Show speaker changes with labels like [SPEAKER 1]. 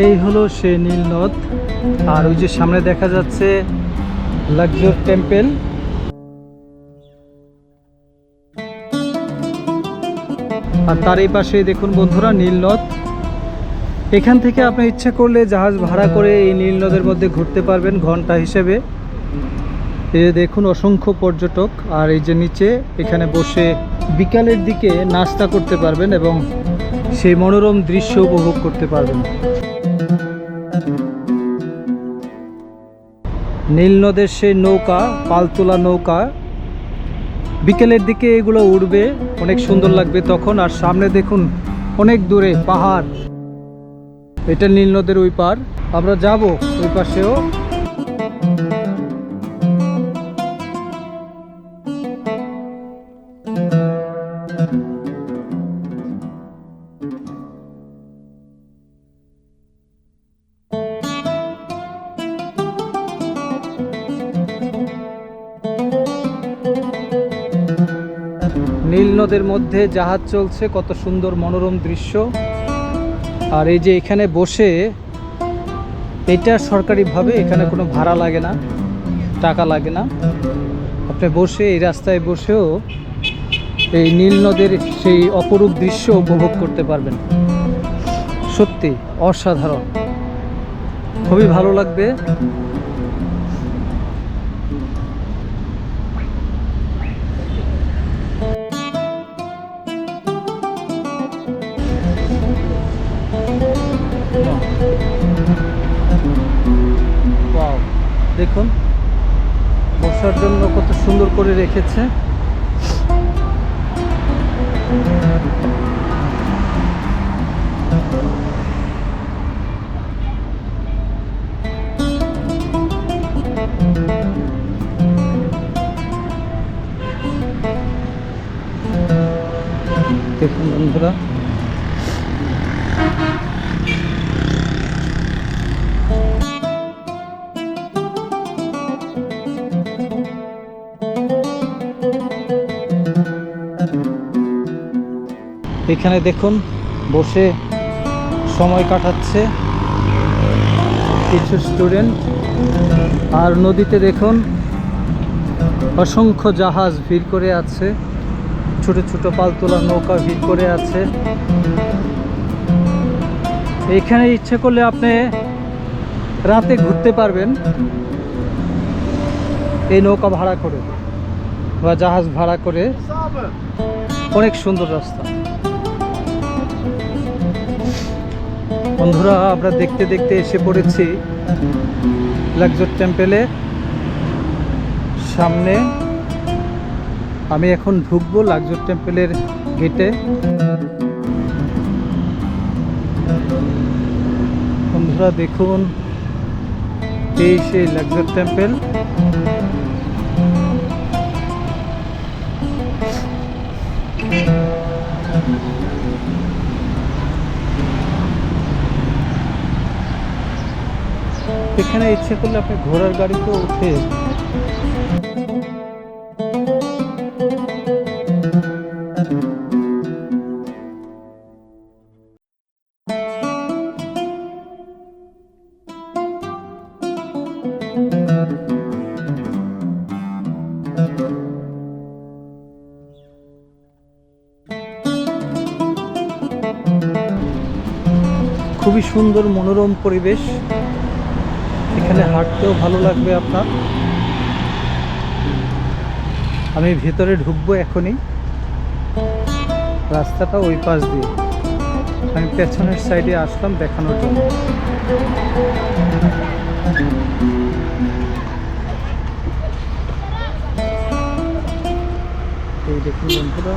[SPEAKER 1] এই হলো সে নীল নদ। আর ওই যে সামনে দেখা যাচ্ছে লাকজর টেম্পেল। আর তার এই পাশে দেখুন বন্ধুরা নীল নদ। এখান থেকে আপনি ইচ্ছা করলে জাহাজ ভাড়া করে এই নীল নদের মধ্যে ঘুরতে পারবেন ঘণ্টা হিসেবে। এই দেখুন অসংখ্য পর্যটক। আর এই যে নিচে এখানে বসে বিকালের দিকে নাস্তা করতে পারবেন এবং সেই মনোরম দৃশ্য উপভোগ করতে পারবেন। নীল নদের নৌকা পালতোলা নৌকা। বিকেলের দিকে এগুলো উঠবে অনেক সুন্দর লাগবে তখন। আর সামনে দেখুন, অনেক দূরে পাহাড়। এটা নীল নদের ওই পার। আমরা যাব ওই পাশেও। নীল নদের মধ্যে জাহাজ চলছে, কত সুন্দর মনোরম দৃশ্য। আর এই যে এখানে বসে, এটা সরকারিভাবে এখানে কোনো ভাড়া লাগে না, টাকা লাগে না। আপনি বসে, এই রাস্তায় বসেও এই নীল নদের সেই অপরূপ দৃশ্য উপভোগ করতে পারবেন। সত্যি অসাধারণ। খুবই ভালো লাগবে। দেখুন বসার জন্য কত সুন্দর করে রেখেছে। দেখুন বন্ধুরা এখানে দেখুন, বসে সময় কাটাচ্ছে কিছু স্টুডেন্ট আর নদীতে দেখুন, অসংখ্য জাহাজ ভিড় করে আছে। ছোট ছোট পালতোলা নৌকা ভিড় করে আছে। এখানে ইচ্ছে করলে আপনি রাতে ঘুরতে পারবেন। এই নৌকা ভাড়া করে বা জাহাজ ভাড়া করে। অনেক সুন্দর রাস্তা। বন্ধুরা, আমরা দেখতে দেখতে এসে পড়েছি লাকজর টেম্পেলে। সামনে আমি এখন ঢুকবো লাকজর টেম্পেলের গেটে। বন্ধুরা, দেখুন, এই সেই লাকজর টেম্পেল। এখানে ইচ্ছে করলে আপনি ঘোড়ার গাড়িতে উঠে খুবই সুন্দর মনোরম পরিবেশ। এখানে হাঁটতেও ভালো লাগবে আপনার। আমি ভেতরে ঢুকবো এখনই। রাস্তাটা ওই পাশ দিয়ে। আমি পেছনের সাইডে আসলাম দেখানোর জন্য। দেখুন বন্ধুরা